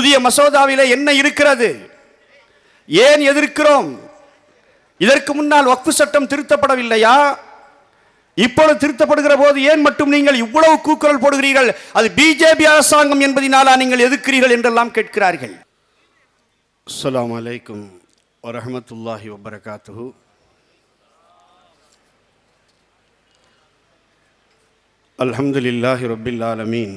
புதிய மசோதாவிலே என்ன இருக்கிறது? ஏன் எதிர்க்கிறோம்? இதற்கு முன்னால் வக்ஃபு சட்டம் திருத்தப்படவில்லையா? இப்பொழுது திருத்தப்படுகிற போது ஏன் மட்டும் நீங்கள் இவ்வளவு கூக்குரல் போடுகிறீர்கள்? அது பிஜேபி அரசாங்கம் என்பதினாலா நீங்கள் எதிர்க்கிறீர்கள் என்றெல்லாம் கேட்கிறார்கள். அஸ்லாம் வலைக்கும் வரமத்துல்லாஹி வபரகாத்து அல்ஹம்துலில்லாஹி ரபில் ஆலமீன்.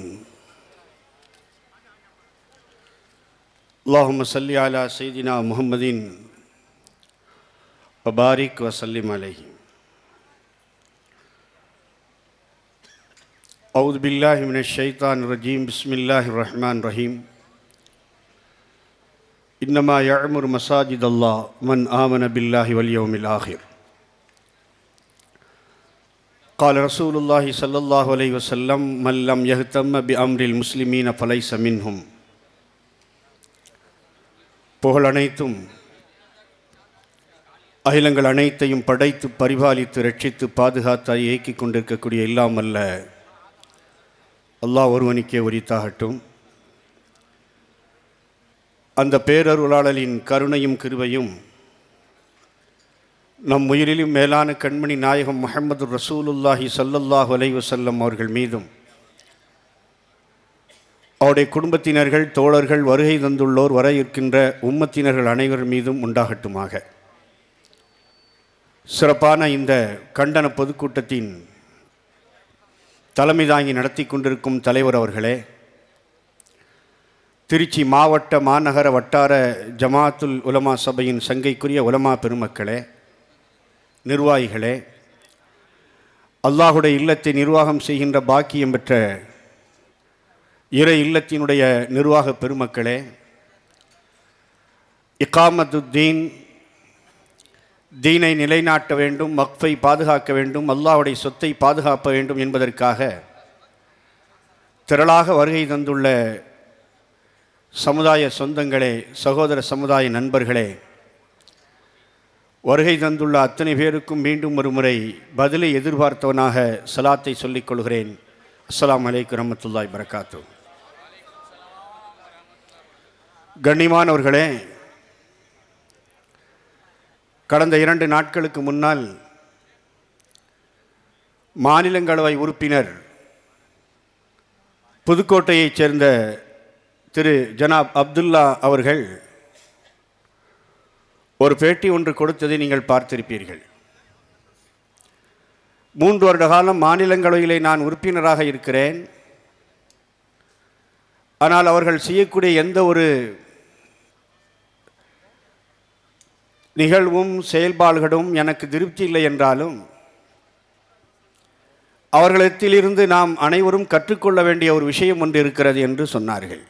اللهم صل على سيدنا محمد وبارك وسلم عليه. أعوذ بالله من الشيطان الرجيم. بسم الله الرحمن الرحيم. إنما يعمر مساجد الله من آمن بالله واليوم الآخر. قال رسول الله صلى الله عليه وسلم من لم يهتم بأمر المسلمين فليس منهم. புகழ் அனைத்தும் அகிலங்கள் அனைத்தையும் படைத்து பரிபாலித்து ரட்சித்து பாதுகாத்து இயக்கிக் கொண்டிருக்கக்கூடிய இல்லாமல்ல அல்லாஹ் ஒருவனுக்கே உரித்தாகட்டும். அந்த பேரருளாளலின் கருணையும் கிருவையும் நம் உயிரிலும் மேலான கண்மணி நாயகம் முகமது ரசூலுல்லாஹி சல்லல்லாஹ் அலைவசல்லம் அவர்கள் மீதும் அவருடைய குடும்பத்தினர்கள் தோழர்கள் வருகை தந்துள்ளோர் வர இருக்கின்ற உம்மத்தினர்கள் அனைவர் மீதும் உண்டாகட்டுமாக. சிறப்பான இந்த கண்டன பொதுக்கூட்டத்தின் தலைமை தாங்கி நடத்தி கொண்டிருக்கும் தலைவர் அவர்களே திருச்சி மாவட்ட மாநகர வட்டார ஜமாத்துல் உலமா சபையின் சங்கைக்குரிய உலமா பெருமக்களே நிர்வாகிகளே அல்லாஹுடைய இல்லத்தை நிர்வாகம் செய்கின்ற பாக்கியம் பெற்ற இறை இல்லத்தினுடைய நிர்வாக பெருமக்களே இக்காமதுத்தீன் தீனை நிலைநாட்ட வேண்டும் மக்ஃபை பாதுகாக்க வேண்டும் அல்லாவுடைய சொத்தை பாதுகாக்க வேண்டும் என்பதற்காக திரளாக வருகை தந்துள்ள சமுதாய சொந்தங்களே சகோதர சமுதாய நண்பர்களே வருகை தந்துள்ள அத்தனை பேருக்கும் மீண்டும் ஒரு முறை பதிலை எதிர்பார்த்தவனாக சலாத்தை சொல்லிக் கொள்கிறேன். அஸ்லாம் அலைக்கு ரமத்துல்லாய் பரகாத்து கண்ணியமானவர்களே கடந்த இரண்டு நாட்களுக்கு முன்னால் மாநிலங்களவை உறுப்பினர் புதுக்கோட்டையைச் சேர்ந்த திரு ஜனாப் அப்துல்லா அவர்கள் ஒரு பேட்டி ஒன்று கொடுத்ததை நீங்கள் பார்த்திருப்பீர்கள். மூன்று வருட காலம் மாநிலங்களவையிலே நான் உறுப்பினராக இருக்கிறேன். ஆனால் அவர்கள் செய்யக்கூடிய எந்த ஒரு நிகழ்வும் செயல்பாடுகளும் எனக்கு திருப்தி இல்லை என்றாலும் அவர்களிடத்திலிருந்து நாம் அனைவரும் கற்றுக்கொள்ள வேண்டிய ஒரு விஷயம் ஒன்று இருக்கிறது என்று சொன்னார்கள்.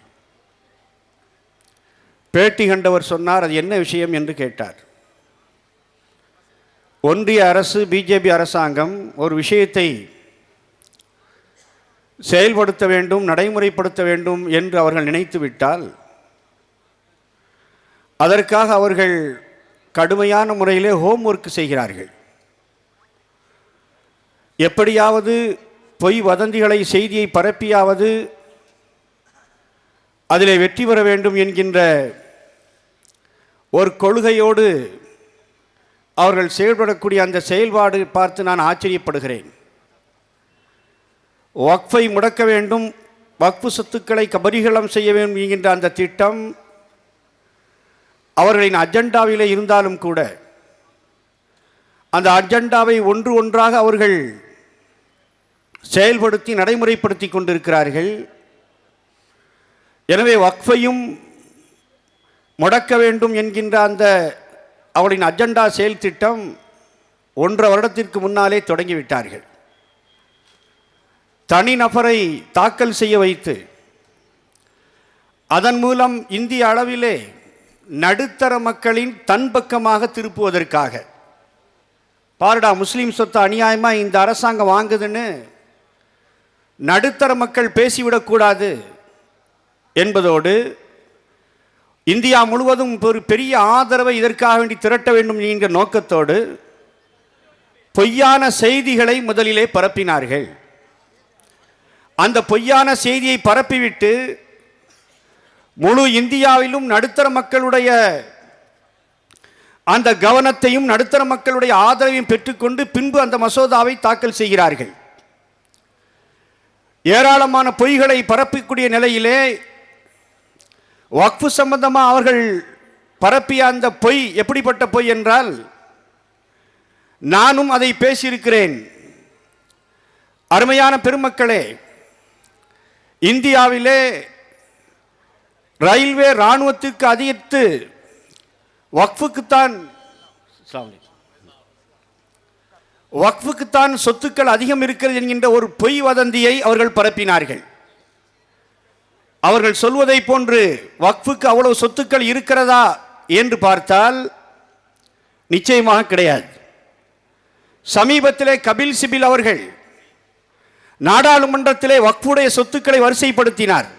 பேட்டி கண்டவர் சொன்னார் அது என்ன விஷயம்? என்று கேட்டார். ஒன்றிய அரசு பிஜேபி அரசாங்கம் ஒரு விஷயத்தை செயல்படுத்த வேண்டும் நடைமுறைப்படுத்த வேண்டும் என்று அவர்கள் நினைத்துவிட்டால் அதற்காக அவர்கள் கடுமையான முறையிலே ஹோம் ஒர்க் செய்கிறார்கள். எப்படியாவது பொய் வதந்திகளை செய்தியை பரப்பியாவது அதிலே வெற்றி பெற வேண்டும் என்கின்ற ஒரு கொள்கையோடு அவர்கள் செயல்படக்கூடிய அந்த செயல்பாடு பார்த்து நான் ஆச்சரியப்படுகிறேன். வக்ஃபை முடக்க வேண்டும் வக்ஃபு சொத்துக்களை கபரிகலம் செய்ய வேண்டும் என்கின்ற அந்த திட்டம் அவர்களின் அஜெண்டாவிலே இருந்தாலும் கூட அந்த அஜெண்டாவை ஒன்று ஒன்றாக அவர்கள் செயல்படுத்தி நடைமுறைப்படுத்தி கொண்டிருக்கிறார்கள். எனவே வக்ஃபையும் முடக்க வேண்டும் என்கின்ற அந்த அவளின் அஜெண்டா செயல் திட்டம் ஒன்றரை வருடத்திற்கு முன்னாலே தொடங்கிவிட்டார்கள். தனி நபரை தாக்கல் செய்ய வைத்து அதன் மூலம் இந்திய அளவிலே நடுத்தர மக்களின் தன் பக்கமாக திருப்புவதற்காக. பாருடா முஸ்லீம் சொத்து அநியாயமாக இந்த அரசாங்கம் வாங்குதுன்னு நடுத்தர மக்கள் பேசிவிடக்கூடாது என்பதோடு இந்தியா முழுவதும் ஒரு பெரிய ஆதரவை இதற்காக வேண்டி திரட்ட வேண்டும் என்கிற நோக்கத்தோடு பொய்யான செய்திகளை முதலிலே பரப்பினார்கள். அந்த பொய்யான செய்தியை பரப்பிவிட்டு முழு இந்தியாவிலும் நடுத்தர மக்களுடைய அந்த கவனத்தையும் நடுத்தர மக்களுடைய ஆதரவையும் பெற்றுக்கொண்டு பின்பு அந்த மசோதாவை தாக்கல் செய்கிறார்கள். ஏராளமான பொய்களை பரப்பக்கூடிய நிலையிலே வக்ஃபு சம்பந்தமாக அவர்கள் பரப்பிய அந்த பொய் எப்படிப்பட்ட பொய் என்றால் நானும் அதை பேசியிருக்கிறேன். அருமையான பெருமக்களே இந்தியாவிலே ரயில்வே இராணுவத்துக்கு அதிகரித்து வக்ஃபுக்குத்தான் வக்ஃபுக்குத்தான் சொத்துக்கள் அதிகம் இருக்கிறது என்கின்ற ஒரு பொய் வதந்தியை அவர்கள் பரப்பினார்கள். அவர்கள் சொல்வதை போன்று வக்ஃபுக்கு அவ்வளவு சொத்துக்கள் இருக்கிறதா என்று பார்த்தால் நிச்சயமாக கிடையாது. சமீபத்திலே கபில் சிபில் அவர்கள் நாடாளுமன்றத்திலே வக்ஃபுடைய சொத்துக்களை வரிசைப்படுத்தினார்.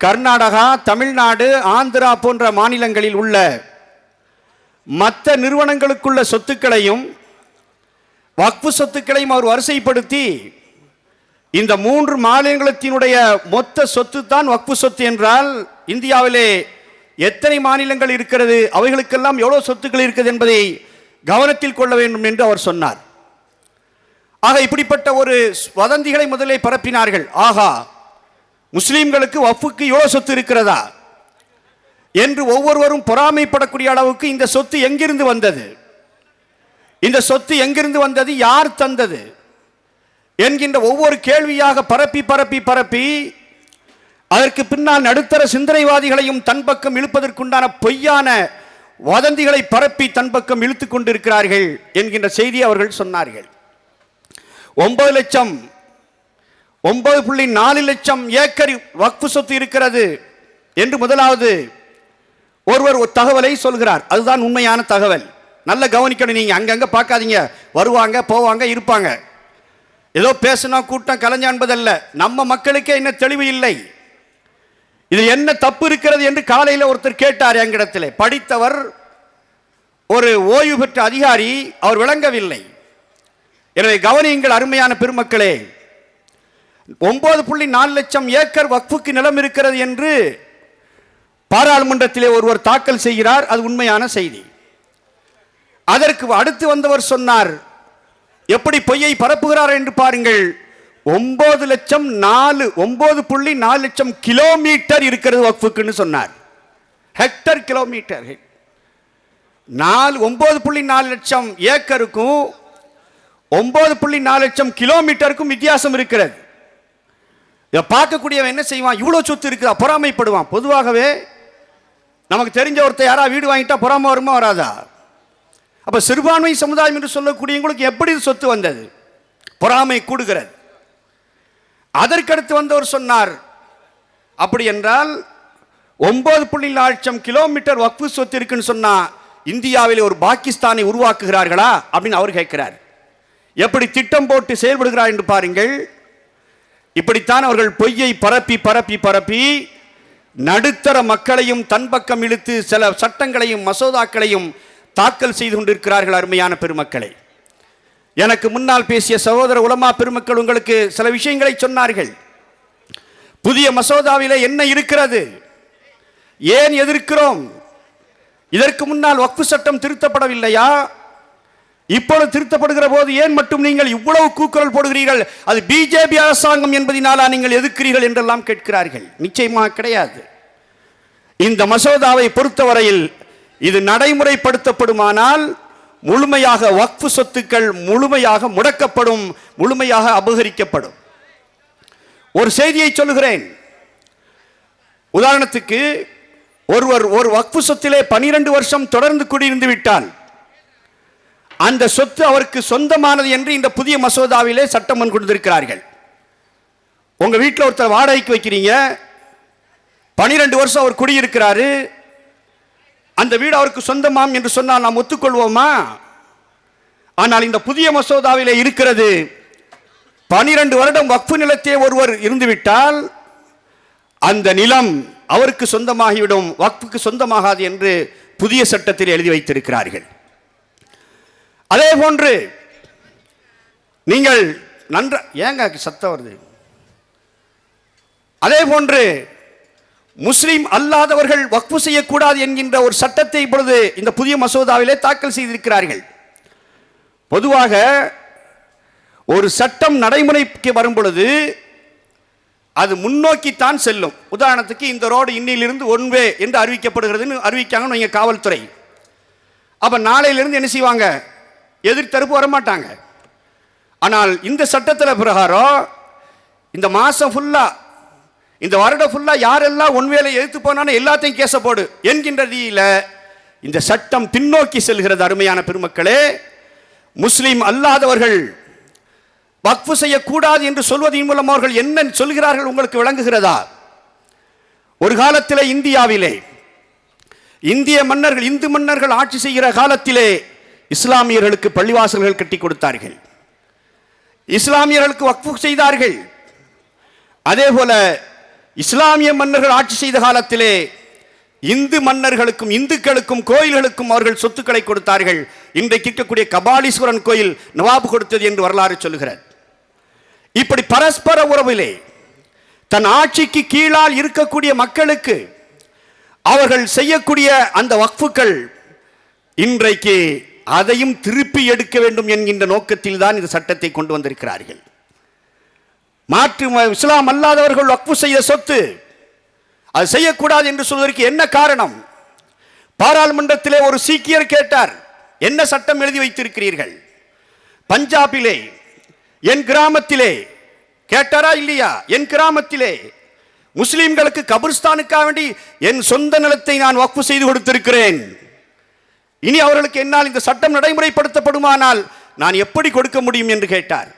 கர்நாடகா தமிழ்நாடு ஆந்திரா போன்ற மாநிலங்களில் உள்ள மற்ற நிறுவனங்களுக்குள்ள சொத்துக்களையும் வக்ஃபு சொத்துக்களையும் அவர் வரிசைப்படுத்தி இந்த மூன்று மாநிலங்களத்தினுடைய மொத்த சொத்து தான் வக்ஃபு சொத்து என்றால் இந்தியாவிலே எத்தனை மாநிலங்கள் இருக்கிறது அவைகளுக்கெல்லாம் எவ்வளோ சொத்துக்கள் இருக்கிறது என்பதை கவனத்தில் கொள்ள வேண்டும் என்று அவர் சொன்னார். ஆக இப்படிப்பட்ட ஒரு வதந்திகளை முதலே பரப்பினார்கள். ஆகா முஸ்லீம்களுக்கு வஃப்புக்கு இவ்வளோ சொத்து இருக்கிறதா? என்று ஒவ்வொருவரும் பொறாமைப்படக்கூடிய அளவுக்கு இந்த சொத்து எங்கிருந்து வந்தது? இந்த சொத்து எங்கிருந்து வந்தது? யார் தந்தது? என்கின்ற ஒவ்வொரு கேள்வியாக பரப்பி பரப்பி பரப்பி அதற்கு பின்னால் நடுத்தர சிந்தனைவாதிகளையும் தன் பக்கம் இழுப்பதற்குண்டான பொய்யான வதந்திகளை பரப்பி தன் பக்கம் இழுத்துக் கொண்டிருக்கிறார்கள் என்கின்ற செய்தி அவர்கள் சொன்னார்கள். ஒன்பது லட்சம் ஒன்பது புள்ளி நாலு லட்சம் ஏக்கர் வக்ஃபு சொத்து இருக்கிறது என்று முதலாவது ஒருவர் ஒரு தகவலை சொல்கிறார். அதுதான் உண்மையான தகவல். நல்ல கவனிக்கணும். நீங்கள் அங்கங்கே பார்க்காதீங்க. வருவாங்க போவாங்க இருப்பாங்க. ஏதோ பேசினா கூட்டம் கலைஞா என்பதல்ல. நம்ம மக்களுக்கே இன்னும் தெளிவு இல்லை? இது என்ன தப்பு இருக்கிறது என்று காலையில் ஒருத்தர் கேட்டார் எங்கிடத்தில். படித்தவர் ஒரு ஓய்வு பெற்ற அதிகாரி அவர் விளங்கவில்லை. எனவே கவனியுங்கள் அருமையான பெருமக்களே. ஒன்பது புள்ளி நாலு லட்சம் ஏக்கர் வக்ஃபுக்கு நிலம் இருக்கிறது என்று பாராளுமன்றத்திலே ஒருவர் தாக்கல் செய்கிறார். அது உண்மையான செய்தி. அதற்கு அடுத்து வந்தவர் சொன்னார் எப்படி பொய்யை பரப்புகிறார் என்று பாருங்கள். ஒன்பது லட்சம் நாலு ஒன்பது புள்ளி நாலு லட்சம் கிலோமீட்டர் இருக்கிறது வக்ஃபுக்குன்னு சொன்னார். Hectare kilometre. நாலு ஒன்பது புள்ளி நாலு லட்சம் ஏக்கருக்கும் ஒன்பது புள்ளி நாலு லட்சம் கிலோமீட்டருக்கும் வித்தியாசம் இருக்கிறது. பார்க்கக்கூடியவன் என்ன செய்வான்? இவ்வளோ சொத்து இருக்குதா? பொறாமைப்படுவான். பொதுவாகவே நமக்கு தெரிஞ்ச ஒருத்தர் யாராவது வீடு வாங்கிட்டா பொறாமை வருமா வராதா? அப்போ சிறுபான்மை சமுதாயம் என்று சொல்லக்கூடியவங்களுக்கு எப்படி இது சொத்து வந்தது? பொறாமை கூடுகிறது. அதற்கடுத்து வந்தவர் சொன்னார் அப்படி என்றால் ஒன்பது புள்ளி நாலு லட்சம் கிலோமீட்டர் வக்ஃபு சொத்து இருக்குன்னு சொன்னால் இந்தியாவில் ஒரு பாகிஸ்தானை உருவாக்குகிறார்களா? அப்படின்னு அவர் கேட்கிறார். எப்படி திட்டம் போட்டு செயல்படுகிறார் என்று பாருங்கள் இப்படித்தான் அவர்கள் பொய்யை பரப்பி பரப்பி பரப்பி நடுத்தர மக்களையும் தன் பக்கம் இழுத்து சில சட்டங்களையும் மசோதாக்களையும் தாக்கல் செய்து கொண்டிருக்கிறார்கள் அருமையான பெருமக்களை. எனக்கு முன்னால் பேசிய சகோதர உலமா பெருமக்கள் உங்களுக்கு சில விஷயங்களை சொன்னார்கள். புதிய மசோதாவில் என்ன இருக்கிறது? ஏன் எதிர்க்கிறோம்? இதற்கு முன்னால் வக்ஃபு சட்டம் திருத்தப்படவில்லையா? இப்பொழுது திருத்தப்படுகிற போது ஏன் மட்டும் நீங்கள் இவ்வளவு கூக்குரல் போடுகிறீர்கள்? அது பிஜேபி அரசாங்கம் என்பதினாலா நீங்கள் எதிர்க்கிறீர்கள் என்றெல்லாம் கேட்கிறார்கள். நிச்சயமாக கிடையாது. இந்த மசோதாவை பொறுத்தவரையில் இது நடைமுறைப்படுத்தப்படுமானால் முழுமையாக வக்ஃபு சொத்துக்கள் முழுமையாக முடக்கப்படும் முழுமையாக அபகரிக்கப்படும். ஒரு செய்தியை சொல்லுகிறேன். உதாரணத்துக்கு ஒருவர் ஒரு வக்ஃபு சொத்திலே பனிரெண்டு வருஷம் தொடர்ந்து குடியிருந்து விட்டால் அந்த சொத்து அவருக்கு சொந்தமானது என்று இந்த புதிய மசோதாவிலே சட்டம் முன் கொடுத்திருக்கிறார்கள். உங்க வீட்டில் ஒருத்தர் வாடகைக்கு வைக்கிறீங்க. பனிரெண்டு வருஷம் அவர் குடியிருக்கிறாரு. அந்த வீடு அவருக்கு சொந்தமாம் என்று சொன்னால் நாம் ஒத்துக்கொள்வோமா? ஆனால் இந்த புதிய மசோதாவிலே இருக்கிறது. பனிரெண்டு வருடம் வக்ஃபு நிலத்தே ஒருவர் இருந்துவிட்டால் அந்த நிலம் அவருக்கு சொந்தமாகிவிடும் வக்ஃபுக்கு சொந்தமாகாது என்று புதிய சட்டத்தில் எழுதி வைத்திருக்கிறார்கள். அதே போன்று நீங்கள் நன்ற ஏங்க சத்தம் வருது? அதே போன்று முஸ்லீம் அல்லாதவர்கள் வக்ஃபு செய்யக்கூடாது என்கின்ற ஒரு சட்டத்தை இப்பொழுது இந்த புதிய மசோதாவிலே தாக்கல் செய்திருக்கிறார்கள். பொதுவாக ஒரு சட்டம் நடைமுறைக்கு வரும் பொழுது அது முன்னோக்கித்தான் செல்லும். உதாரணத்துக்கு இந்த ரோடு இன்னிலிருந்து ஒன்வே என்று அறிவிக்கப்படுகிறதுன்னு அறிவிக்காங்கன்னு வைங்க காவல்துறை. அப்போ நாளையிலிருந்து என்ன செய்வாங்க? எதிர்த்தரப்பு வரமாட்டாங்க. ஆனால் இந்த சட்டத்தில் பிரகாரம் இந்த மாதம் ஃபுல்லாக இந்த வருடம் ஃபுல்லாக யாரெல்லாம் ஒன்வேலை எதிர்த்து போனாலும் எல்லாத்தையும் கேச போடு என்கின்ற ரீதியில் இந்த சட்டம் பின்னோக்கி செல்கிறது அருமையான பெருமக்களே. முஸ்லீம் அல்லாதவர்கள் வக்ஃபு செய்யக்கூடாது என்று சொல்வதன் மூலம் அவர்கள் என்ன சொல்கிறார்கள் உங்களுக்கு விளங்குகிறதா? ஒரு காலத்தில் இந்தியாவிலே இந்திய மன்னர்கள் இந்து மன்னர்கள் ஆட்சி செய்கிற காலத்திலே இஸ்லாமியர்களுக்கு பள்ளிவாசல்கள் கட்டி கொடுத்தார்கள். இஸ்லாமியர்களுக்கு வக்ஃபு செய்தார்கள். அதே போல இஸ்லாமிய மன்னர்கள் ஆட்சி செய்த காலத்திலே இந்து மன்னர்களுக்கும் இந்துக்களுக்கும் கோயில்களுக்கும் அவர்கள் சொத்துக்களை கொடுத்தார்கள். இன்றைக்கு இருக்கக்கூடிய கபாலீஸ்வரன் கோயில் நவாபு கொடுத்தது என்று வரலாறு சொல்லுகிறார் இப்படி பரஸ்பர உறவிலே தன் ஆட்சிக்கு கீழால் இருக்கக்கூடிய மக்களுக்கு அவர்கள் செய்யக்கூடிய அந்த வக்ஃபுக்கள் இன்றைக்கு அதையும் திருப்பி எடுக்க வேண்டும் என்கின்ற நோக்கத்தில் தான் இந்த சட்டத்தை கொண்டு வந்திருக்கிறார்கள். மாற்று ம- இஸ்லாம் அல்லாதவர்கள் வக்ஃபு செய்த சொத்து. அது செய்யக்கூடாது என்று சொல்வதற்கு என்ன காரணம்? பாராளுமன்றத்திலே ஒரு சீக்கியர் கேட்டார் என்ன சட்டம் எழுதி வைத்திருக்கிறீர்கள்? பஞ்சாபிலே என் கிராமத்திலே கேட்டாரா இல்லையா? என் கிராமத்திலே. முஸ்லிம்களுக்கு கபிர்ஸ்தானுக்காக வேண்டி என் சொந்த நிலத்தை நான் வக்ஃபு செய்து கொடுத்திருக்கிறேன். இனி அவர்களுக்கு என்னால் இந்த சட்டம் நடைமுறைப்படுத்தப்படுமானால் நான் எப்படி கொடுக்க முடியும் என்று கேட்டார்.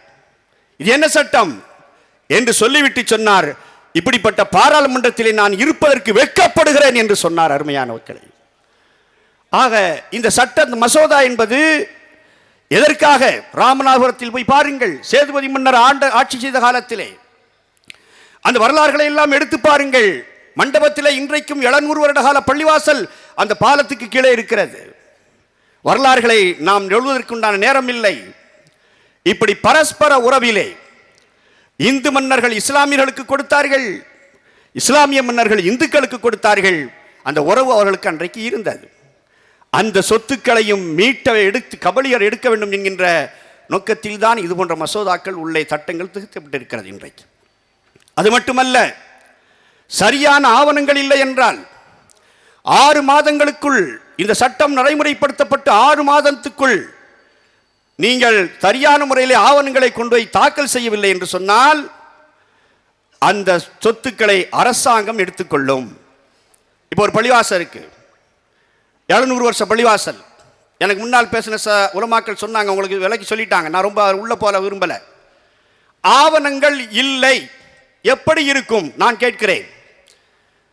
இது என்ன சட்டம்? என்று சொல்லிவிட்டு சொன்னார். இப்படிப்பட்ட பாராளுமன்றத்திலே நான் இருப்பதற்கு வெட்கப்படுகிறேன் என்று சொன்னார் அருமையான மக்களை. ஆக இந்த சட்ட மசோதா என்பது எதற்காக? ராமநாதபுரத்தில் போய் பாருங்கள். சேதுபதி மன்னர் ஆண்ட ஆட்சி செய்த காலத்திலே. அந்த வரலாறுகளை எல்லாம் எடுத்து பாருங்கள். மண்டபத்தில் இன்றைக்கும் 700 வருட கால பள்ளிவாசல் அந்த பாலத்துக்கு கீழே இருக்கிறது. வரலாறுகளை நாம் எழுவதற்குண்டான நேரம் இல்லை இப்படி பரஸ்பர உறவிலே இந்து மன்னர்கள் இஸ்லாமியர்களுக்கு கொடுத்தார்கள் இஸ்லாமிய மன்னர்கள் இந்துக்களுக்கு கொடுத்தார்கள் அந்த உறவு அவர்களுக்கு அன்றைக்கு இருந்தது. அந்த சொத்துக்களையும் மீட்ட எடுத்து கபலியர் எடுக்க வேண்டும் என்கின்ற நோக்கத்தில் தான் இது போன்ற மசோதாக்கள் உள்ளே சட்டங்கள் திருத்தப்பட்டிருக்கிறது இன்றைக்கு. அது மட்டுமல்ல சரியான ஆவணங்கள் இல்லை என்றால் ஆறு மாதங்களுக்குள் இந்த சட்டம் நடைமுறைப்படுத்தப்பட்டு ஆறு மாதத்துக்குள் நீங்கள் சரியான முறையில் ஆவணங்களை கொண்டு போய் தாக்கல் செய்யவில்லை என்று சொன்னால் அந்த சொத்துக்களை அரசாங்கம் எடுத்துக்கொள்ளும். இப்போ ஒரு பள்ளிவாசல் இருக்கு. எழுநூறு வருஷ பள்ளிவாசல். எனக்கு முன்னால் பேசின ச உலமாக்கள் சொன்னாங்க உங்களுக்கு விலைக்கு சொல்லிட்டாங்க. நான் ரொம்ப உள்ள போல விரும்பலை. ஆவணங்கள் இல்லை. எப்படி இருக்கும்? நான் கேட்கிறேன்.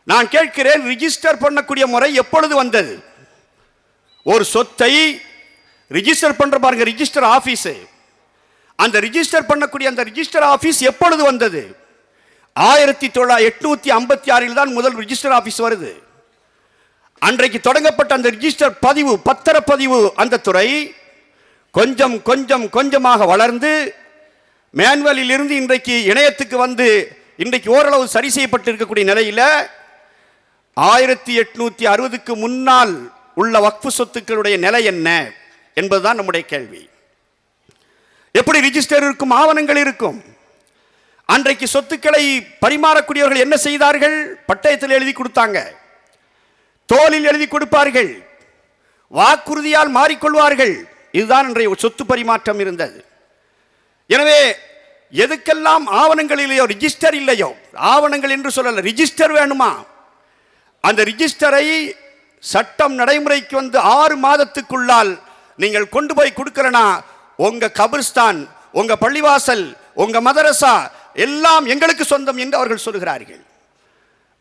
நான் கேட்கிறேன் ரிஜிஸ்டர் பண்ணக்கூடிய முறை எப்பொழுது வந்தது? ஒரு சொத்தை ரிஜிஸ்டர் பண்ணுற பாருங்க ரிஜிஸ்டர் ஆஃபீஸு அந்த ரிஜிஸ்டர் பண்ணக்கூடிய அந்த ரிஜிஸ்டர் ஆஃபீஸ் எப்பொழுது வந்தது? ஆயிரத்தி தொள்ளாயிரத்தி எட்நூற்றி ஐம்பத்தி ஆறில் தான் முதல் ரிஜிஸ்டர் ஆஃபீஸ் வருது. அன்றைக்கு தொடங்கப்பட்ட அந்த ரிஜிஸ்டர் பதிவு பத்திரப்பதிவு அந்த துறை கொஞ்சம் கொஞ்சம் கொஞ்சமாக வளர்ந்து மேன்வலில் இருந்து இன்றைக்கு இணையத்துக்கு வந்து இன்றைக்கு ஓரளவு சரி செய்யப்பட்டு இருக்கக்கூடிய நிலையில் ஆயிரத்தி எட்நூற்றி அறுபதுக்கு முன்னால் உள்ள வக்ஃபு சொத்துக்களுடைய நிலை என்ன என்பதுதான் நம்முடைய கேள்வி. எப்படி ரிஜிஸ்டர் இருக்கும் ஆவணங்கள் இருக்கும்? அன்றைக்கு சொத்துக்களை பரிமாறக்கூடியவர்கள் என்ன செய்தார்கள்? பட்டயத்தில் எழுதி கொடுத்தாங்க. தோலில் எழுதி கொடுப்பார்கள். வாக்குறுதியால் மாறிக்கொள்வார்கள். இதுதான் இன்றைய சொத்து பரிமாற்றம் இருந்தது. எனவே எதுக்கெல்லாம் ஆவணங்கள் இல்லையோ ரிஜிஸ்டர் இல்லையோ ஆவணங்கள் என்று சொல்லல ரிஜிஸ்டர் வேணுமா? அந்த ரிஜிஸ்டரை சட்டம் நடைமுறைக்கு வந்து ஆறு மாதத்துக்குள்ளால் நீங்கள் கொண்டு போய் கொடுக்கலனா உங்க கபிர்ஸ்தான் உங்க பள்ளிவாசல் உங்க மதரசா எல்லாம் எங்களுக்கு சொந்தம் என்று அவர்கள் சொல்கிறார்கள்.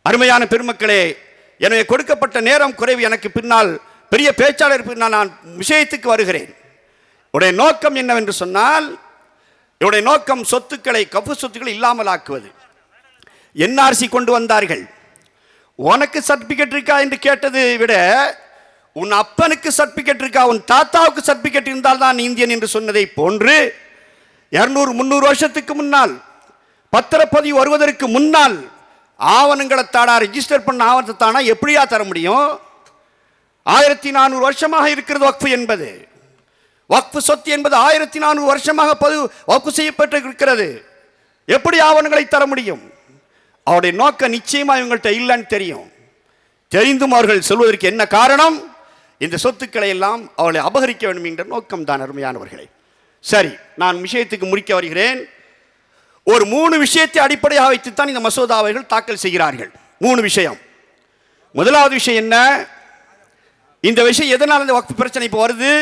அருமையான பெருமக்களே எனவே கொடுக்கப்பட்ட நேரம் குறைவு எனக்கு பின்னால் பெரிய பேச்சாளர் பின்னால் நான் விஷயத்துக்கு வருகிறேன். உடைய நோக்கம் என்னவென்று சொன்னால் இவருடைய நோக்கம் சொத்துக்களை கப்பு சொத்துக்களை இல்லாமல் ஆக்குவது என்ஆர்சி கொண்டு வந்தார்கள். உனக்கு சர்டிபிகேட் இருக்கா என்று கேட்டதை விட உன் அப்பனுக்கு சர்டிபிகேட் இருக்கா உன் தாத்தாவுக்கு சர்டிபிகேட் இருந்தால் தான் இந்தியன் என்று சொன்னதை போன்று இரநூறு முந்நூறு வருஷத்துக்கு முன்னால் பத்திரப்பதிவு வருவதற்கு முன்னால் ஆவணங்களை தாடா ரெஜிஸ்டர் பண்ண ஆவணத்தை தானா எப்படியா தர முடியும்? ஆயிரத்தி நானூறு வருஷமாக இருக்கிறது வக்ஃபு என்பது. வக்ஃபு சொத்து என்பது ஆயிரத்தி நானூறு வருஷமாக பொது வக்ஃபு செய்யப்பட்டு இருக்கிறது எப்படி ஆவணங்களை தர முடியும்? அவருடைய நோக்கம் நிச்சயமாக இவங்கள்ட்ட இல்லைன்னு தெரியும். தெரிந்தும் அவர்கள் சொல்வதற்கு என்ன காரணம்? இந்த சொத்துக்களை எல்லாம் அவளை அபகரிக்க வேண்டும் என்ற நோக்கம் தான் அருமையானவர்களே. சரி நான் விஷயத்துக்கு முடிக்க வருகிறேன். ஒரு மூணு விஷயத்தை அடிப்படையாக வைத்துத்தான் இந்த மசோதாவைகள் தாக்கல் செய்கிறார்கள். மூணு விஷயம். முதலாவது விஷயம் என்ன? இந்த விஷயம் எதனால் இந்த வக்ஃபு பிரச்சனை இப்போ வருது?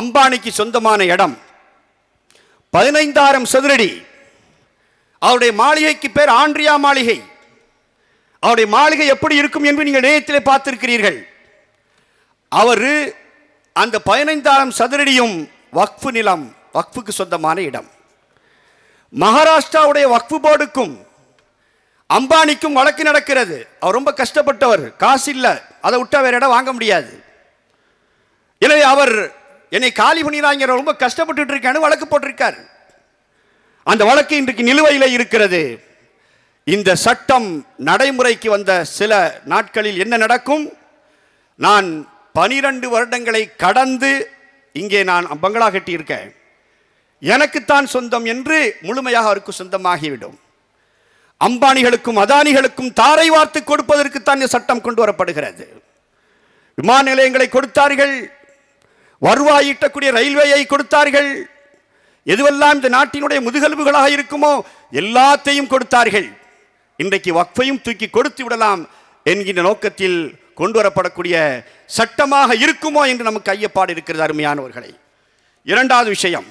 அம்பானிக்கு சொந்தமான இடம். பதினைந்தாயிரம் சதுரடி. அவருடைய மாளிகைக்கு பேர் ஆண்ட்ரியா மாளிகை. அவருடைய மாளிகை எப்படி இருக்கும் என்று நீங்கள் நேயத்திலே பார்த்திருக்கிறீர்கள். அவர் அந்த பதினைந்தாயிரம் சதுரடியும் வக்ஃபு நிலம் வக்ஃபுக்கு சொந்தமான இடம். மகாராஷ்டிராவுடைய வக்ஃபு போர்டுக்கும் அம்பானிக்கும் வழக்கு நடக்கிறது. அவர் ரொம்ப கஷ்டப்பட்டவர். காசு இல்லை. அதை விட்டா வேற இடம் வாங்க முடியாது. எனவே அவர் என்னை காலி பண்ணிடுறாங்க ரொம்ப கஷ்டப்பட்டுட்டு இருக்கேன்னு வழக்கு போட்டிருக்கார். அந்த வழக்கு இன்றைக்கு நிலுவையில் இருக்கிறது. இந்த சட்டம் நடைமுறைக்கு வந்த சில நாட்களில் என்ன நடக்கும்? நான் பனிரெண்டு வருடங்களை கடந்து இங்கே நான் பங்களா கட்டியிருக்கேன். எனக்குத்தான் சொந்தம் என்று முழுமையாக அவருக்கு சொந்தமாகிவிடும். அம்பானிகளுக்கும் அதானிகளுக்கும் தாரை வார்த்து கொடுப்பதற்குத்தான் இந்த சட்டம் கொண்டு வரப்படுகிறது. விமான நிலையங்களை கொடுத்தார்கள். வருவாயிட்டக்கூடிய ரயில்வேயை கொடுத்தார்கள். எதுவெல்லாம் இந்த நாட்டினுடைய முதுகெலும்புகளாக இருக்குமோ எல்லாத்தையும் கொடுத்தார்கள். இன்றைக்கு வக்ஃபையும் தூக்கி கொடுத்து விடலாம் என்கின்ற நோக்கத்தில் கொண்டு வரப்படக்கூடிய சட்டமாக இருக்குமோ என்று நமக்கு ஐயப்பாடு இருக்கிறது அருமையானவர்களை. இரண்டாவது விஷயம்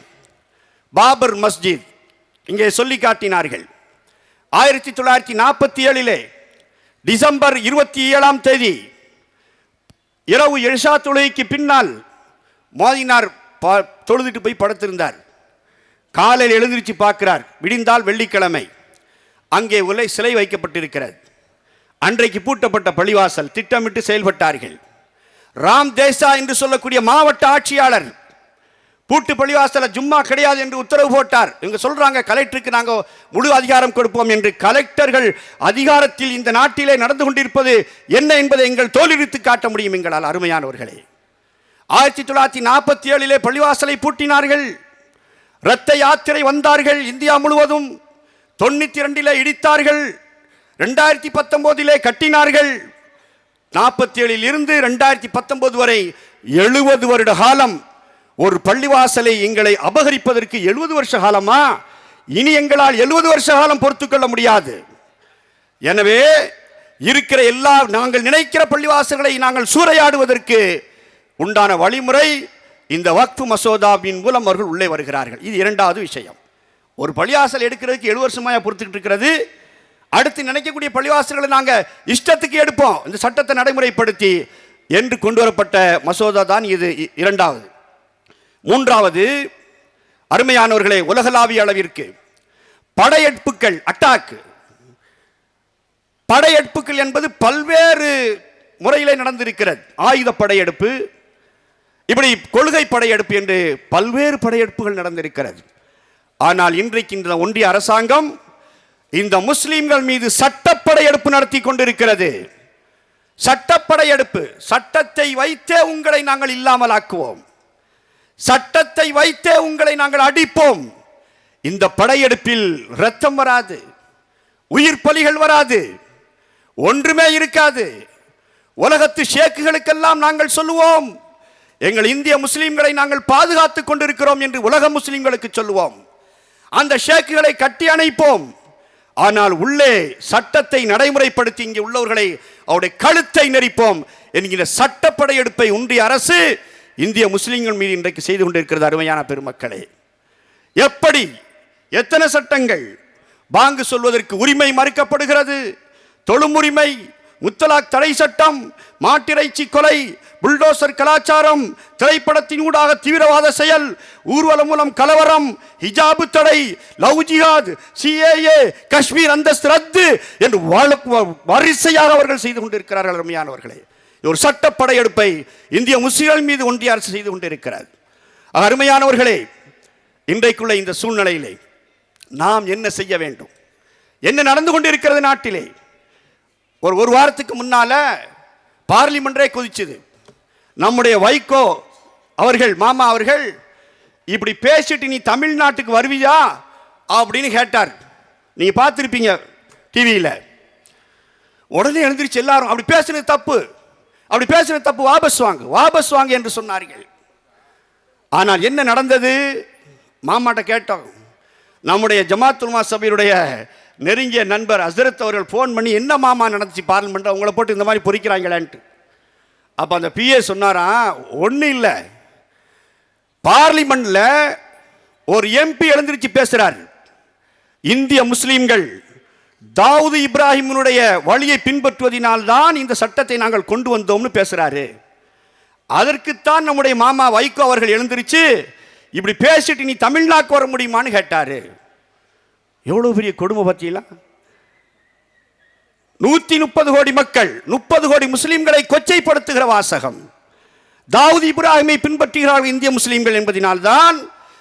பாபர் மஸ்ஜித் இங்கே சொல்லி காட்டினார்கள். ஆயிரத்தி தொள்ளாயிரத்தி நாற்பத்தி ஏழிலே டிசம்பர் இருபத்தி ஏழாம் தேதி இரவு எஷா தொழுகைக்கு பின்னால் மோதினார் தொழுதுட்டு போய் படுத்திருந்தார். காலையில் எழுந்திருச்சு பார்க்கிறார். விடிந்தால் வெள்ளிக்கிழமை. அங்கே உலை சிலை வைக்கப்பட்டிருக்கிறது. அன்றைக்கு பூட்டப்பட்ட பள்ளிவாசல் திட்டமிட்டு செயல்பட்டார்கள். ராம் தேசா என்று சொல்லக்கூடிய மாவட்ட ஆட்சியாளர். பூட்டு பழிவாசல ஜும்மா கிடையாது என்று உத்தரவு போட்டார். இவங்க சொல்றாங்க கலெக்டருக்கு நாங்கள் முழு அதிகாரம் கொடுப்போம் என்று. கலெக்டர்கள் அதிகாரத்தில் இந்த நாட்டிலே நடந்து கொண்டிருப்பது என்ன என்பதை எங்கள் தோலிரித்து காட்ட முடியும் எங்களால் அருமையானவர்களே. ஆயிரத்தி தொள்ளாயிரத்தி நாற்பத்தி ஏழிலே பள்ளிவாசலை பூட்டினார்கள். இரத்த யாத்திரை வந்தார்கள் இந்தியா முழுவதும். தொண்ணூற்றி ரெண்டில் இடித்தார்கள். ரெண்டாயிரத்தி பத்தொம்போதிலே கட்டினார்கள். நாற்பத்தி ஏழில் இருந்து ரெண்டாயிரத்தி பத்தொம்போது வரை எழுபது வருட காலம். ஒரு பள்ளிவாசலை எங்களை அபகரிப்பதற்கு எழுபது வருஷ காலமா? இனி எங்களால் எழுபது வருஷ காலம் பொறுத்துக்கொள்ள முடியாது. எனவே இருக்கிற எல்லா நாங்கள் நினைக்கிற பள்ளிவாசல்களை நாங்கள் சூறையாடுவதற்கு உண்டான வழிமுறை இந்த வக்ஃபு மசோதாவின் மூலம் அவர்கள் உள்ளே வருகிறார்கள். இது இரண்டாவது விஷயம். ஒரு பள்ளிவாசல் எடுக்கிறதுக்கு எழு வருஷமாக பொறுத்துக்கிட்டு இருக்கிறது. அடுத்து நினைக்கக்கூடிய பள்ளிவாசல்களை நாங்கள் இஷ்டத்துக்கு எடுப்போம். இந்த சட்டத்தை நடைமுறைப்படுத்தி என்று கொண்டு வரப்பட்ட மசோதா தான் இது இ- இரண்டாவது. மூன்றாவது அருமையானவர்களே உலகளாவிய அளவிற்கு படையெடுப்புகள் அட்டாக் படையெடுப்புகள் என்பது பல்வேறு முறையில் நடந்திருக்கிறது. ஆயுத படையெடுப்பு இப்படி கொள்கை படையெடுப்பு என்று பல்வேறு படையெடுப்புகள் நடந்திருக்கிறது. ஆனால் இன்றைக்கு இந்த ஒன்றிய அரசாங்கம் இந்த முஸ்லீம்கள் மீது சட்டப்படையெடுப்பு நடத்தி கொண்டிருக்கிறது. சட்டப்படையெடுப்பு சட்டத்தை வைத்தே உங்களை நாங்கள் இல்லாமல் ஆக்குவோம் சட்டத்தை வைத்தே உங்களை நாங்கள் அடிப்போம். இந்த படையெடுப்பில் ரத்தம் வராது உயிர் பலிகள் வராது ஒன்றுமே இருக்காது. உலகத்து ஷேக்குகளுக்கெல்லாம் நாங்கள் சொல்லுவோம் எங்கள் இந்திய முஸ்லீம்களை நாங்கள் பாதுகாத்துக் கொண்டிருக்கிறோம் என்று உலக முஸ்லிம்களுக்கு சொல்லுவோம். அந்த ஷேக்குகளை கட்டி அணைப்போம். ஆனால் உள்ளே சட்டத்தை நடைமுறைப்படுத்தி இங்கே உள்ளவர்களை அவருடைய கழுத்தை நெரிப்போம் என்கிற சட்டப்படையெடுப்பை ஒன்றிய அரசு இந்திய முஸ்லீம்கள் மீது இன்றைக்கு செய்து கொண்டிருக்கிறது அருமையான பெருமக்களே. எப்படி? எத்தனை சட்டங்கள்? பாங்கு சொல்வதற்கு உரிமை மறுக்கப்படுகிறது. தொழும் உரிமை முத்தலாக் தடை சட்டம் மாட்டிறைச்சி கொலை புல்டோசர் கலாச்சாரம் திரைப்படத்தினூடாக தீவிரவாத செயல் ஊர்வலம் மூலம் கலவரம் ஹிஜாபு தடை லவ் ஜிஹாத் சிஏஏ காஷ்மீர் அந்தஸ்து ரத்து என்று வரிசையாக அவர்கள் செய்து கொண்டிருக்கிறார்கள் அருமையானவர்களே. ஒரு சட்ட படையெடுப்பை இந்திய முஸ்லிம்கள் மீது ஒன்றிய அரசு செய்து கொண்டிருக்கிறார் அருமையானவர்களே இன்றைக்குள்ள இந்த சூழ்நிலையிலே நாம் என்ன செய்ய வேண்டும்? என்ன நடந்து கொண்டிருக்கிறது நாட்டிலே? ஒரு ஒரு வாரத்துக்கு முன்னால் பார்லிமெண்டே கொதிச்சது. நம்முடைய வைகோ அவர்கள் மாமா அவர்கள் இப்படி பேசிட்டு நீ தமிழ்நாட்டுக்கு வருவியா? அப்படின்னு கேட்டார். நீங்கள் பார்த்துருப்பீங்க டிவியில். உடனே எழுந்திரிச்சு எல்லாரும் அப்படி பேசுனது தப்பு. அப்படி பேசுனது தப்பு. வாபஸ் வாங்க. வாபஸ் வாங்க என்று சொன்னார்கள். ஆனால் என்ன நடந்தது? மாமாட்ட கேட்டோம். நம்முடைய ஜமாத் உல்மா சபையுடைய நெருங்கிய நண்பர் அசரத் அவர்கள் ஃபோன் பண்ணி என்ன மாமா நடந்துச்சு பார்லிமெண்ட் உங்களை போட்டு இந்த மாதிரி பொறிக்கிறாங்களான்ட்டு. அப்போ அந்த பிஏ சொன்னாராம் ஒன்றும் இல்லை. பார்லிமெண்ட்டில் ஒரு எம்பி எழுந்திருச்சு பேசுகிறார் இந்திய முஸ்லீம்கள் தாவூது இப்ராஹிமினுடைய வழியை பின்பற்றுவதனால்தான் இந்த சட்டத்தை நாங்கள் கொண்டு வந்தோம்னு பேசுகிறாரு அதற்குத்தான் நம்முடைய மாமா வைகோ அவர்கள் எழுந்திருச்சு இப்படி பேசிட்டு நீ தமிழ்நாக்கு வர முடியுமான்னு கேட்டார். எவ்வளவு பெரிய கொடுமை பார்த்தீங்களா நூத்தி முப்பது கோடி மக்கள் முப்பது கோடி முஸ்லீம்களை கொச்சைப்படுத்துகிற வாசகம். தாவூத் இப்ராஹிமை பின்பற்றுகிறார்கள் இந்திய முஸ்லீம்கள் என்பதனால்தான்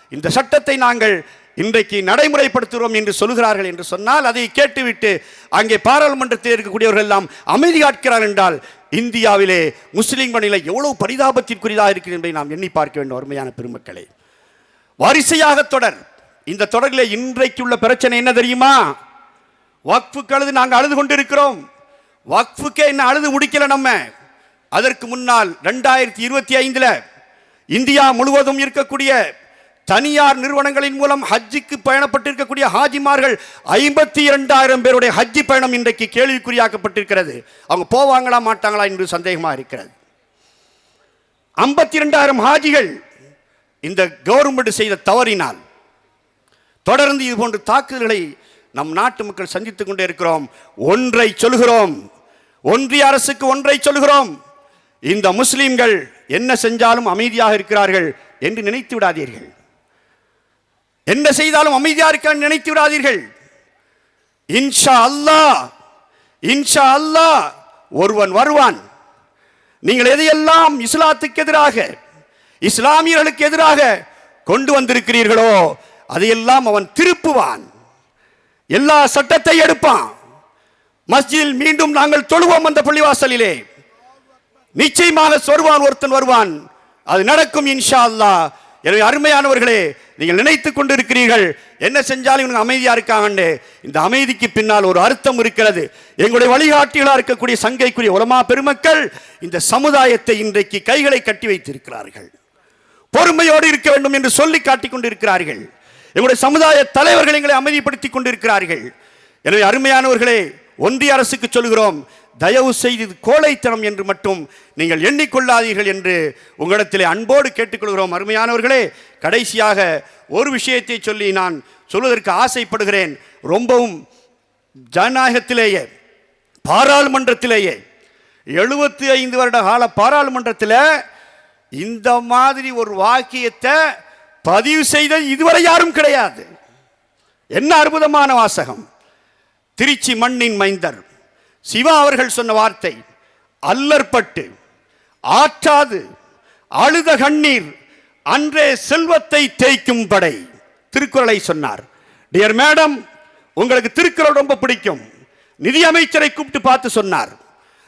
இந்த சட்டத்தை நாங்கள் இன்றைக்கு நடைமுறைப்படுத்துகிறோம் என்று சொல்கிறார்கள் என்று சொன்னால் அதை கேட்டுவிட்டு அங்கே பாராளுமன்றத்தில் இருக்கக்கூடியவர்கள் எல்லாம் அமைதி காக்கிறார் என்றால் இந்தியாவிலே முஸ்லீம்கள் நிலை எவ்வளவு பரிதாபத்திற்குரியதாக இருக்கிறது என்பதை நாம் எண்ணி பார்க்க வேண்டும் அருமையான பெருமக்களே. வரிசையாக தொடர். இந்த தொடரிலே இன்றைக்குள்ள பிரச்சனை என்ன தெரியுமா? வக்ஃபுக்கு அழுது நாங்கள் அழுது கொண்டிருக்கிறோம். வக்ஃபுக்கே என்ன அழுது முடிக்கல நம்ம. அதற்கு முன்னால் ரெண்டாயிரத்தி இருபத்தி ஐந்தில் இந்தியா முழுவதும் இருக்கக்கூடிய தனியார் நிறுவனங்களின் மூலம் ஹஜ்ஜிக்கு பயணப்பட்டிருக்கக்கூடிய ஹாஜிமார்கள் ஐம்பத்தி இரண்டாயிரம் பேருடைய ஹஜ்ஜி பயணம் இன்றைக்கு கேள்விக்குறியாக்கப்பட்டிருக்கிறது. அவங்க போவாங்களா மாட்டாங்களா என்று சந்தேகமாக இருக்கிறது. ஐம்பத்தி இரண்டாயிரம் ஹாஜிகள் இந்த கவர்மெண்ட் செய்த தவறினால் தொடர்ந்து இது போன்ற தாக்குதல்களை நம் நாட்டு மக்கள் சந்தித்துக் கொண்டே இருக்கிறோம். ஒன்றை சொல்கிறோம். ஒன்றிய அரசுக்கு ஒன்றை சொல்கிறோம். இந்த முஸ்லீம்கள் என்ன செஞ்சாலும் அமைதியாக இருக்கிறார்கள் என்று நினைத்து விடாதீர்கள். என்ன செய்தாலும் அமைதியாக இருக்க நினைத்து விடாதீர்கள். இன்ஷா அல்லாஹ் இன்ஷா அல்லா ஒருவன் வருவான். நீங்கள் எதையெல்லாம் இஸ்லாத்துக்கு எதிராக இஸ்லாமியர்களுக்கு எதிராக கொண்டு வந்திருக்கிறீர்களோ அதையெல்லாம் அவன் திருப்புவான். எல்லா சட்டத்தை எடுப்பான். மஸ்ஜிதில் மீண்டும் நாங்கள் தொழுவோம் அந்த பள்ளிவாசலிலே. நிச்சயமாக சொல்வான் ஒருத்தன் வருவான். அது நடக்கும் இன்ஷா அல்லாஹ். எனவே அருமையானவர்களே நீங்கள் நினைத்துக் கொண்டிருக்கிறீர்கள் என்ன செஞ்சாலும் இவங்க அமைதியாக இருக்காங்க இந்த அமைதிக்கு பின்னால் ஒரு அர்த்தம் இருக்கிறது. எங்களுடைய வழிகாட்டிகளாக இருக்கக்கூடிய சங்கைக்குரிய உலமா பெருமக்கள் இந்த சமுதாயத்தை இன்றைக்கு கைகளை கட்டி வைத்திருக்கிறார்கள். பொறுமையோடு இருக்க வேண்டும் என்று சொல்லி காட்டிக் கொண்டிருக்கிறார்கள். எங்களுடைய சமுதாய தலைவர்கள் எங்களை அமைதிப்படுத்தி கொண்டிருக்கிறார்கள். எனவே அருமையானவர்களே ஒன்றிய அரசுக்கு சொல்கிறோம் தயவு செய்து கோழைத்தனம் என்று மட்டும் நீங்கள் எண்ணிக்கொள்ளாதீர்கள் என்று உங்களிடத்திலே அன்போடு கேட்டுக்கொள்கிறோம். அருமையானவர்களே கடைசியாக ஒரு விஷயத்தை சொல்லி நான் சொல்வதற்கு ஆசைப்படுகிறேன். ரொம்பவும் ஜனநாயகத்திலேயே பாராளுமன்றத்திலேயே எழுபத்தி ஐந்து வருட கால பாராளுமன்றத்தில் இந்த மாதிரி ஒரு வாக்கியத்தை பதிவு செய்தது இதுவரை யாரும் கிடையாது. என்ன அற்புதமான வாசகம். திருச்சி மண்ணின் மைந்தர். சிவா அவர்கள் சொன்ன வார்த்தை அல்லற்பட்டு ஆற்றாது அழுத கண்ணீர் அன்றே செல்வத்தை தேய்க்கும் படை திருக்குறளை சொன்னார். டியர் மேடம் உங்களுக்கு திருக்குறள் ரொம்ப பிடிக்கும். நிதியமைச்சரை கூப்பிட்டு பார்த்து சொன்னார்.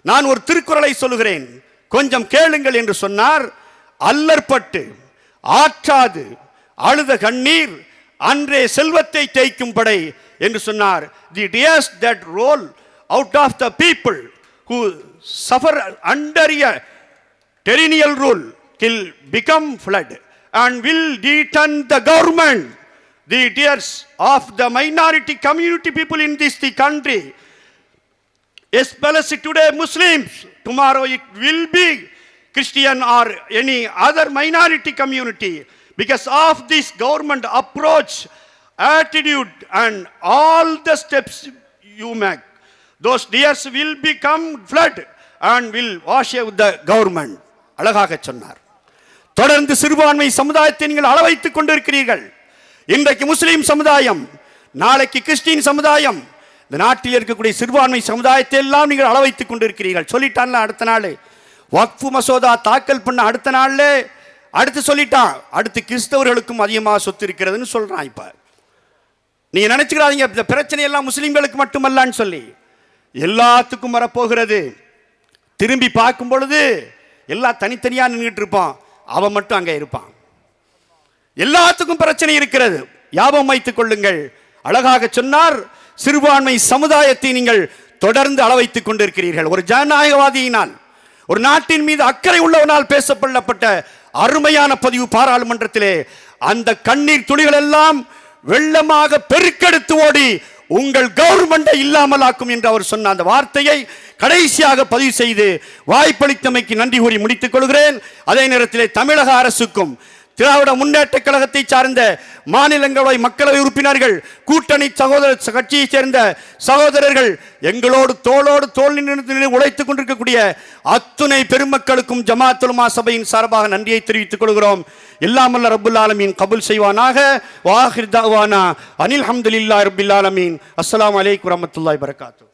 நான் ஒரு திருக்குறளை சொல்லுகிறேன். கொஞ்சம் கேளுங்கள் என்று சொன்னார். அல்லற்பட்டு ஆற்றாது அழுத கண்ணீர் அன்றே செல்வத்தை தேய்க்கும் படை என்று சொன்னார் the tears that roll out of the people who suffer under a tyrannical rule will become flood and will threaten the government the tears of the minority community people in this the country yes please today Muslims tomorrow it will be Christian or any other minority community because of this government approach attitude and all the steps you make those tears will become flood and will wash out the government. அழகாக சொன்னார். தொடர்ந்து சிறுபான்மை சமுதாயத்தை நீங்கள் அளவைத்துக் கொண்டிருக்கிறீர்கள். இன்றைக்கு முஸ்லீம் சமுதாயம் நாளைக்கு கிறிஸ்டின் சமுதாயம் இந்த நாட்டில் இருக்கக்கூடிய சிறுபான்மை சமுதாயத்தை எல்லாம் நீங்கள் அளவைத்துக் கொண்டிருக்கிறீர்கள். சொல்லிட்டான்ல அடுத்த நாள். வக்ஃபு மசோதா தாக்கல் பண்ண அடுத்த நாள்ல அடுத்து சொல்லிட்டான் அடுத்து கிறிஸ்தவர்களுக்கும் அதிகமாக சொத்து இருக்கிறதுன்னு சொல்றான் இப்ப. நீங்கள் நினச்சிக்கிறாதீங்க இந்த பிரச்சனை எல்லாம் முஸ்லீம்களுக்கு மட்டுமல்லான்னு சொல்லி. எல்லாத்துக்கும் வரப்போகிறது. திரும்பி பார்க்கும் பொழுது எல்லாம் தனித்தனியா நின்றுட்டு இருப்பான். அவன் மட்டும் அங்கே இருப்பான். எல்லாத்துக்கும் பிரச்சனை இருக்கிறது. யாபம் வைத்துக் கொள்ளுங்கள். அழகாக சொன்னார் சிறுபான்மை சமுதாயத்தை நீங்கள் தொடர்ந்து அளவைத்துக் கொண்டிருக்கிறீர்கள். ஒரு ஜனநாயகவாதியினால் ஒரு நாட்டின் மீது அக்கறை உள்ளவனால் பேசப்படப்பட்ட அருமையான பதிவு பாராளுமன்றத்திலே அந்த கண்ணீர் துளிகள் எல்லாம் வெள்ளமாக பெருக்கெடுத்து ஓடி உங்கள் கவர்மெண்டை இல்லாமலாக்கும் என்று அவர் சொன்ன அந்த வார்த்தையை கடைசியாக பதிவு செய்து வாய்ப்பளித்தமைக்கு நன்றி கூறி முடித்துக் கொள்கிறேன். அதே நேரத்திலே தமிழக அரசுக்கும் திராவிட முன்னேற்ற கழகத்தை சார்ந்த மாநிலங்களவை மக்களவை உறுப்பினர்கள் கூட்டணி சகோதர கட்சியைச் சேர்ந்த சகோதரர்கள் எங்களோடு தோளோடு தோல் நின்று உழைத்துக் கொண்டிருக்கக்கூடிய அத்துணை பெருமக்களுக்கும் ஜமாத்துலுமா சபையின் சார்பாக நன்றியை தெரிவித்துக் கொள்கிறோம். இல்லாமல்ல ரபுல்லாலமீன் ஆலமீன் கபுல் செய்வானாக. வாஹிர்தாவானா அனில் ஹம்துல்லா ரப்பில் ஆலமீன். அஸ்ஸலாமு அலைக்கும் வரஹ்மத்துல்லாஹி பரகாத்து